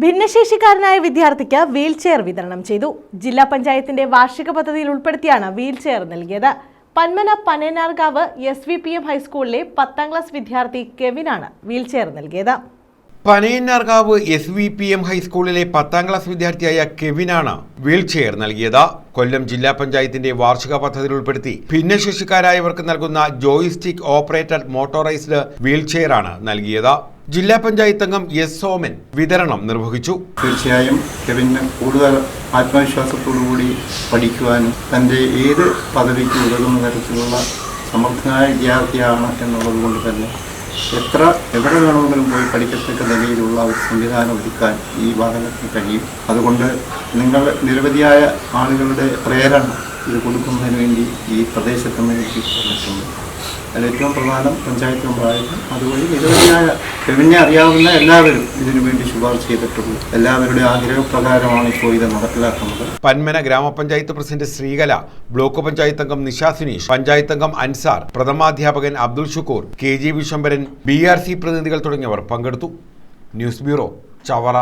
ഭിന്നശേഷിക്കാരനായ വിദ്യാർത്ഥിക്ക് wheel chair വിതരണം ചെയ്തു. ജില്ലാ പഞ്ചായത്തിന്റെ വാർഷിക പദ്ധതിയിൽ ഉൾപ്പെടുത്തിയാണ് വീൽ ചെയർ നൽകിയത്. Panmana Panayannarkavu S V P M ഹൈസ്കൂളിലെ പത്താം ക്ലാസ് വിദ്യാർത്ഥി കെവിനാണ് വീൽ ചെയർ നൽകിയത്. Panayannarkavu S V P M ഹൈസ്കൂളിലെ പത്താം ക്ലാസ് വിദ്യാർത്ഥിയായ കെവിനാണ് വീൽ ചെയർ നൽകിയത്. കൊല്ലം ജില്ലാ പഞ്ചായത്തിന്റെ വാർഷിക പദ്ധതിയിൽ ഉൾപ്പെടുത്തി ഭിന്നശേഷിക്കാരായവർക്ക് നൽകുന്ന ജോയിസ്റ്റിക് ഓപ്പറേറ്റഡ് മോട്ടോറൈസ്ഡ് വീൽ ആണ് നൽകിയത്. ജില്ലാ പഞ്ചായത്ത് അംഗം എസ് സോമൻ വിതരണം നിർവഹിച്ചു. തീർച്ചയായും കെവിന് കൂടുതൽ ആത്മവിശ്വാസത്തോടുകൂടി പഠിക്കുവാനും തന്റെ ഏത് പദവിക്ക് ഉതകുന്ന തരത്തിലുള്ള സമർത്ഥനായ വിദ്യാർത്ഥിയാണ് എന്നുള്ളത് കൊണ്ട് തന്നെ എത്ര എവിടെ വേണമെങ്കിലും പോയി പഠിക്കത്തക്ക നിലയിലുള്ള ഒരു സംവിധാനം ഒരുക്കാൻ ഈ വാഹനത്തിന് കഴിയും. അതുകൊണ്ട് നിങ്ങൾ നിരവധിയായ ആളുകളുടെ പ്രേരണ ഇത് കൊടുക്കുന്നതിന് വേണ്ടി ഈ പ്രദേശത്ത് എനിക്ക് തന്നിട്ടുണ്ട് ഏറ്റവും പ്രധാനം പഞ്ചായത്ത് മെമ്പറായിരുന്നു അതുവഴി നിരവധിയായ കെവിനെ അറിയാവുന്ന എല്ലാവരും ഇതിനു വേണ്ടി ശുപാർശ ചെയ്തിട്ടുണ്ട് എല്ലാവരുടെ ആഗ്രഹപ്രകാരമാണ് ഇപ്പോൾ ഇത് നടപ്പിലാക്കുന്നത്. പന്മന ഗ്രാമപഞ്ചായത്ത് പ്രസിഡന്റ് ശ്രീകല ബ്ലോക്ക് പഞ്ചായത്ത് അംഗം നിഷ സുനീഷ് പഞ്ചായത്ത് അംഗം Ansar പ്രഥമാധ്യാപകൻ Abdul Shukkur K G Vishwambharan B R C പ്രതിനിധികൾ തുടങ്ങിയവർ പങ്കെടുത്തു. News bureau Chavara.